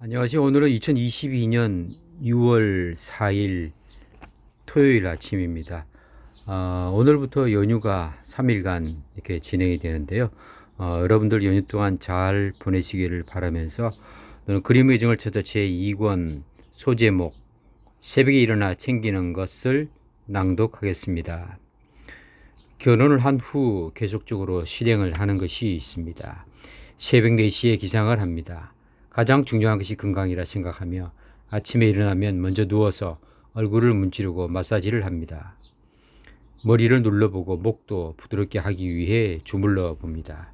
안녕하세요. 오늘은 2022년 6월 4일 토요일 아침입니다. 어, 오늘부터 연휴가 3일간 이렇게 진행이 되는데요. 어, 여러분들 연휴 동안 잘 보내시기를 바라면서 오늘 그림의 정을 찾아 제2권 소제목 새벽에 일어나 챙기는 것을 낭독하겠습니다. 결혼을 한 후 계속적으로 실행을 하는 것이 있습니다. 새벽 4시에 기상을 합니다. 가장 중요한 것이 건강이라 생각하며 아침에 일어나면 먼저 누워서 얼굴을 문지르고 마사지를 합니다. 머리를 눌러보고 목도 부드럽게 하기 위해 주물러 봅니다.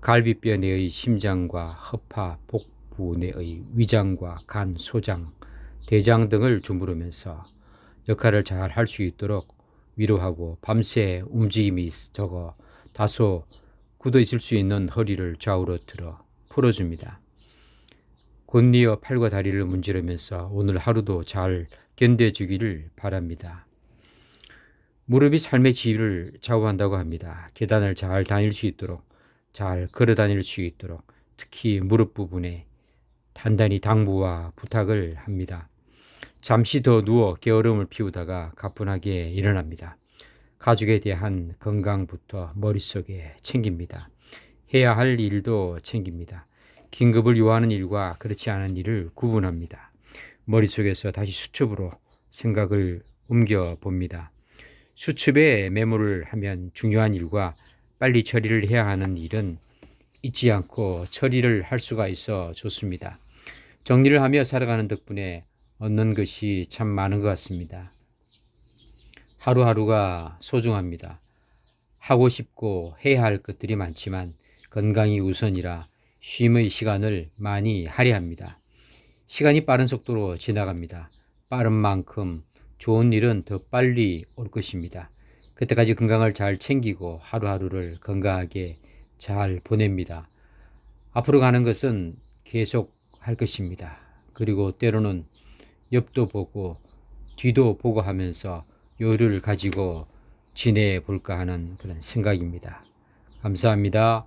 갈비뼈 내의 심장과 허파, 복부 내의 위장과 간, 소장, 대장 등을 주무르면서 역할을 잘 할 수 있도록 위로하고 밤새 움직임이 적어 다소 굳어 있을 수 있는 허리를 좌우로 틀어 풀어줍니다. 곧이어 팔과 다리를 문지르면서 오늘 하루도 잘 견뎌주기를 바랍니다. 무릎이 삶의 지위를 좌우한다고 합니다. 계단을 잘 다닐 수 있도록, 잘 걸어 다닐 수 있도록, 특히 무릎 부분에 단단히 당부와 부탁을 합니다. 잠시 더 누워 게으름을 피우다가 가뿐하게 일어납니다. 가족에 대한 건강부터 머릿속에 챙깁니다. 해야 할 일도 챙깁니다. 긴급을 요하는 일과 그렇지 않은 일을 구분합니다. 머릿속에서 다시 수첩으로 생각을 옮겨 봅니다. 수첩에 메모를 하면 중요한 일과 빨리 처리를 해야 하는 일은 잊지 않고 처리를 할 수가 있어 좋습니다. 정리를 하며 살아가는 덕분에 얻는 것이 참 많은 것 같습니다. 하루하루가 소중합니다. 하고 싶고 해야 할 것들이 많지만 건강이 우선이라 쉼의 시간을 많이 할애합니다. 시간이 빠른 속도로 지나갑니다. 빠른 만큼 좋은 일은 더 빨리 올 것입니다. 그때까지 건강을 잘 챙기고 하루하루를 건강하게 잘 보냅니다. 앞으로 가는 것은 계속 할 것입니다. 그리고 때로는 옆도 보고 뒤도 보고 하면서 여유를 가지고 지내볼까 하는 그런 생각입니다. 감사합니다.